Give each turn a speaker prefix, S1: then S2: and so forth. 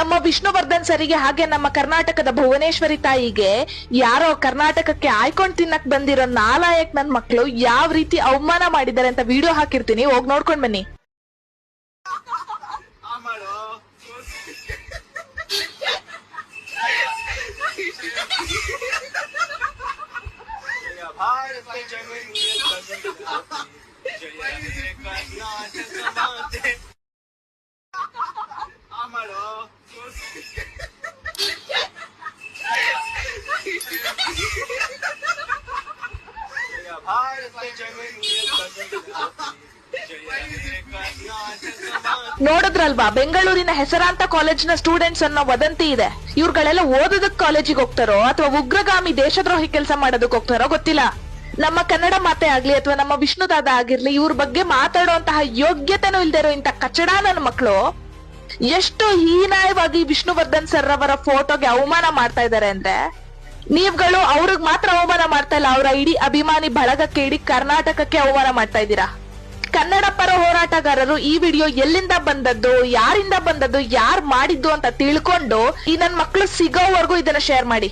S1: ನಮ್ಮ ವಿಷ್ಣುವರ್ಧನ್ ಸರಿಗೆ ಹಾಗೆ ನಮ್ಮ ಕರ್ನಾಟಕದ ಭುವನೇಶ್ವರಿ ತಾಯಿಗೆ ಯಾರೋ ಕರ್ನಾಟಕಕ್ಕೆ ಆಯ್ಕೊಂಡ್ ತಿನ್ನಕ್ ಬಂದಿರೋ ನಾಲಾಯಕ್ ನನ್ ಮಕ್ಳು ಯಾವ ರೀತಿ ಅವಮಾನ ಮಾಡಿದ್ದಾರೆ ಅಂತ ವಿಡಿಯೋ ಹಾಕಿರ್ತೀನಿ. ಹೋಗ್ ನೋಡ್ಕೊಂಡ್ ಬನ್ನಿ. ನೋಡಿದ್ರಲ್ವಾ, ಬೆಂಗಳೂರಿನ ಹೆಸರಾಂತ ಕಾಲೇಜಿನ ಸ್ಟೂಡೆಂಟ್ಸ್ ಅನ್ನೋ ವದಂತಿ ಇದೆ. ಇವ್ರುಗಳೆಲ್ಲ ಓದೋದಕ್ ಕಾಲೇಜಿಗೆ ಹೋಗ್ತಾರೋ, ಅಥವಾ ಉಗ್ರಗಾಮಿ ದೇಶದ್ರೋಹಿ ಕೆಲಸ ಮಾಡೋದಕ್ ಹೋಗ್ತಾರೋ ಗೊತ್ತಿಲ್ಲ. ನಮ್ಮ ಕನ್ನಡ ಮಾತೆ ಆಗ್ಲಿ ಅಥವಾ ನಮ್ಮ ವಿಷ್ಣುದಾದ ಆಗಿರ್ಲಿ, ಇವ್ರ ಬಗ್ಗೆ ಮಾತಾಡುವಂತಹ ಯೋಗ್ಯತೆನೂ ಇಲ್ದಿರೋ ಇಂತ ಕಚಡ ನನ್ನ ಮಕ್ಕಳು ಎಷ್ಟು ಹೀನಾಯವಾಗಿ ವಿಷ್ಣುವರ್ಧನ್ ಸರ್ ಅವರ ಫೋಟೋಗೆ ಅವಮಾನ ಮಾಡ್ತಾ ಇದ್ದಾರೆ ಅಂದ್ರೆ? ನೀವುಗಳು ಅವ್ರಿಗೆ ಮಾತ್ರ ಅವಮಾನ ಮಾಡ್ತಾ ಇಲ್ಲ, ಅವರ ಇಡೀ ಅಭಿಮಾನಿ ಬಳಗಕ್ಕೆ, ಇಡೀ ಕರ್ನಾಟಕಕ್ಕೆ ಅವಮಾನ ಮಾಡ್ತಾ ಇದ್ದೀರಾ? ಕನ್ನಡ ಪರ ಹೋರಾಟಗಾರರು ಈ ವಿಡಿಯೋ ಎಲ್ಲಿಂದ ಬಂದದ್ದು, ಯಾರಿಂದ ಬಂದದ್ದು, ಯಾರು ಮಾಡಿದ್ದು ಅಂತ ತಿಳ್ಕೊಂಡು ಈ ನನ್ ಮಕ್ಕಳು ಸಿಗೋವರೆಗೂ ಇದನ್ನ ಶೇರ್ ಮಾಡಿ.